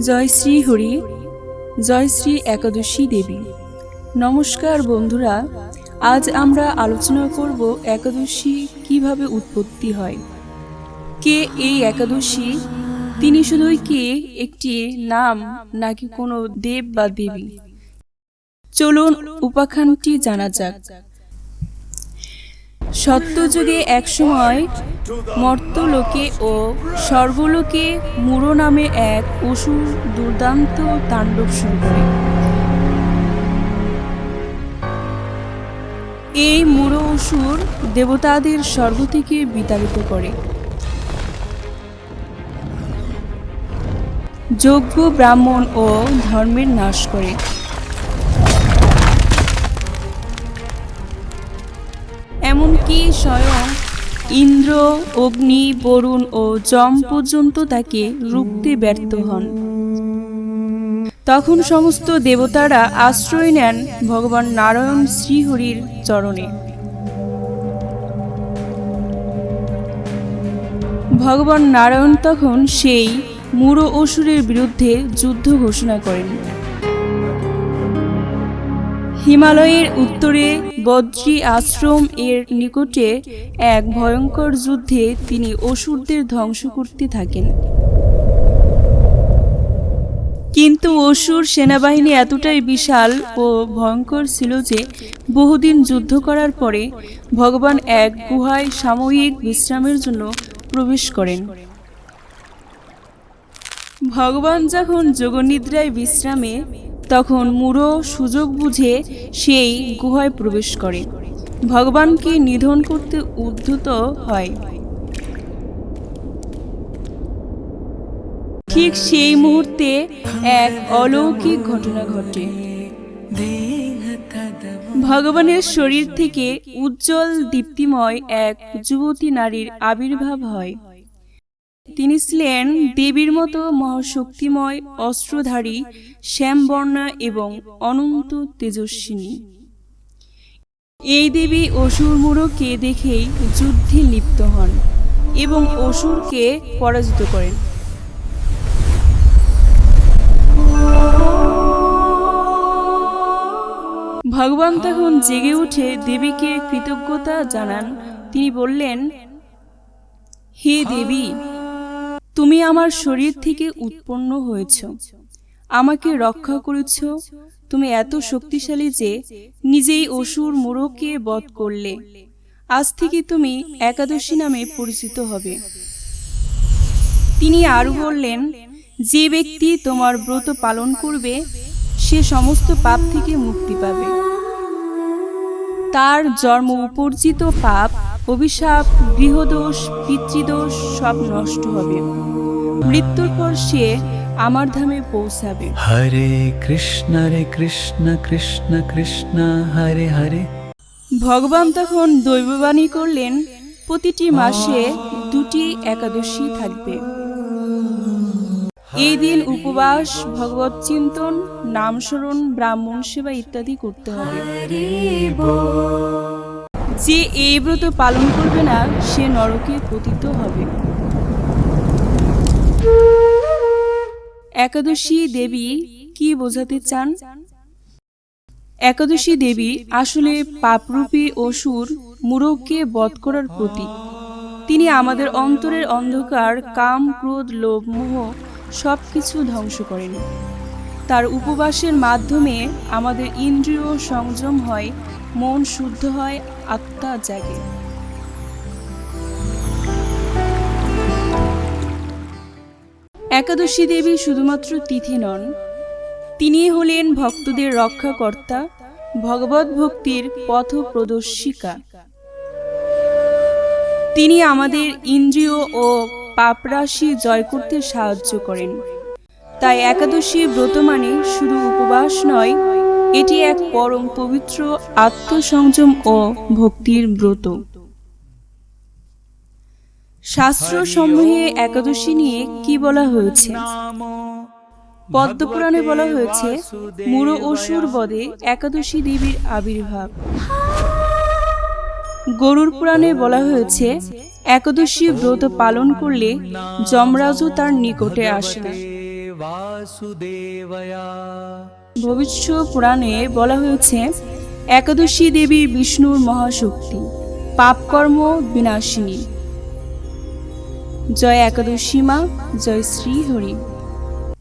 জয় শ্রী হরি জয় শ্রী একাদশী দেবী। নমস্কার বন্ধুরা, আজ আমরা আলোচনা করব একাদশী কীভাবে উৎপত্তি হয়। কে এই একাদশী? তিনি শুধুই কে একটি নাম নাকি কোনো দেব বা দেবী? চলুন উপাখ্যানটি জানা যাক। সত্যযুগে একসময় মর্তলোকে ও স্বর্গলোকে মুরো নামে এক অসুর দুর্দান্ত তাণ্ডব শুরু করে। এই মুরো অসুর দেবতাদের স্বর্গ থেকে বিতাড়িত করে। যজ্ঞ, ব্রাহ্মণ ও ধর্মের নাশ করে। এমনকি স্বয়ং ইন্দ্র, অগ্নি, বরুণ ও যম পর্যন্ত তাকে রুখতে ব্যর্থ হন। তখন সমস্ত দেবতারা আশ্রয় নেন ভগবান নারায়ণ শ্রীহরির চরণে। ভগবান নারায়ণ তখন সেই মুরো অসুরের বিরুদ্ধে যুদ্ধ ঘোষণা করেন। হিমালয়ের উত্তরে বদ্রী আশ্রম এর নিকটে এক ভয়ঙ্কর যুদ্ধে তিনি অসুরদের ধ্বংস করতে থাকেন। কিন্তু অসুর সেনাবাহিনী এতটাই বিশাল ও ভয়ঙ্কর ছিল যে বহুদিন যুদ্ধ করার পরে ভগবান এক গুহায় সাময়িক বিশ্রামের জন্য প্রবেশ করেন। ভগবান যখন যোগনিদ্রায় বিশ্রামে তখন মুরো সুযোগ বুঝে সেই গুহায় প্রবেশ করে। ভগবানকে নিধন করতে উদ্ধত হয়। ঠিক সেই মুহূর্তে এক অলৌকিক ঘটনা ঘটে। ভগবানের শরীর থেকে উজ্জ্বল দীপ্তিময় এক যুবতী নারীর আবির্ভাব হয়। তিনি ছিলেন দেবীর মতো মহাশক্তিময়, অস্ত্রধারী, শ্যামবর্ণা এবং অনন্ত তেজস্বিনী। এই দেবী অসুর মুরোকে দেখেই যুদ্ধে লিপ্ত হন এবং অসুরকে পরাজিত করেন। ভগবান তখন জেগে উঠে দেবীকে কৃতজ্ঞতা জানান। তিনি বললেন, হে দেবী তুমি আমার শরীর থেকে উৎপন্ন হয়েছ। আমাকে রক্ষা করেছ। তুমি এত শক্তিশালী যে নিজেই অসুর মোরকে বধ করলে। আজ থেকে তুমি একাদশী নামে পরিচিত হবে। তিনি আরও বললেন, যে ব্যক্তি তোমার ব্রত পালন করবে, সে সমস্ত পাপ থেকে মুক্তি পাবে। তার জন্ম উপার্জিত পাপ অভিশাপ গৃহদোষ পিতৃদোষ সব নষ্ট হবে। মৃত্যুর পর সে আমার ধামে পৌঁছাবে। হরে কৃষ্ণ রে কৃষ্ণ কৃষ্ণ কৃষ্ণ হরে হরে। ভগবান তখন দৈববাণী করলেন প্রতিটি মাসে দুটি একাদশী থাকবে। এই দিন উপবাস ভগবত চিন্তন নামস্মরণ ব্রাহ্মণ সেবা ইত্যাদি করতে হবে। যে এই ব্রত পালন করবে না, সে নরকে পতিত হবে। একাদশী দেবী কি বোঝাতে চান? একাদশী দেবী আসলে পাপরূপী অসুর মুরগকে বধ করার প্রতীক। তিনি আমাদের অন্তরের অন্ধকার, কাম, ক্রোধ, লোভ, মোহ সব কিছু ধ্বংস করেন। তার উপবাসের মাধ্যমে আমাদের ইন্দ্রিয় সংযম হয় মন শুদ্ধ হয়, আত্মা জাগে। একাদশী দেবী শুধুমাত্র তিথি নন, তিনি হলেন ভক্তদের রক্ষাকর্তা, ভগবত ভক্তির পথ প্রদর্শিকা। তিনি আমাদের ইন্দ্রিয় ও পাপরাশি জয় করতে সাহায্য করেন। তাই একাদশী ব্রত মানে শুধু উপবাস নয় এটি এক পরম পবিত্র আত্মসংযম ও ভক্তির ব্রত। শাস্ত্র সমূহে একাদশী নিয়ে কি বলা হয়েছে? পদ্মপুরাণে বলা হয়েছে মুড় অসুর বদে একাদশী দেবীর আবির্ভাব। গরুর পুরাণে বলা হয়েছে একাদশী ব্রত পালন করলে যমরাজও তার নিকটে আসে বাসুদেবয়া। ভবিষ্য পুরাণে বলা হয়েছে, একাদশী দেবী বিষ্ণুর মহাশক্তি, পাপকর্ম বিনাশিনী। জয় একাদশী মা, জয় শ্রী হরি।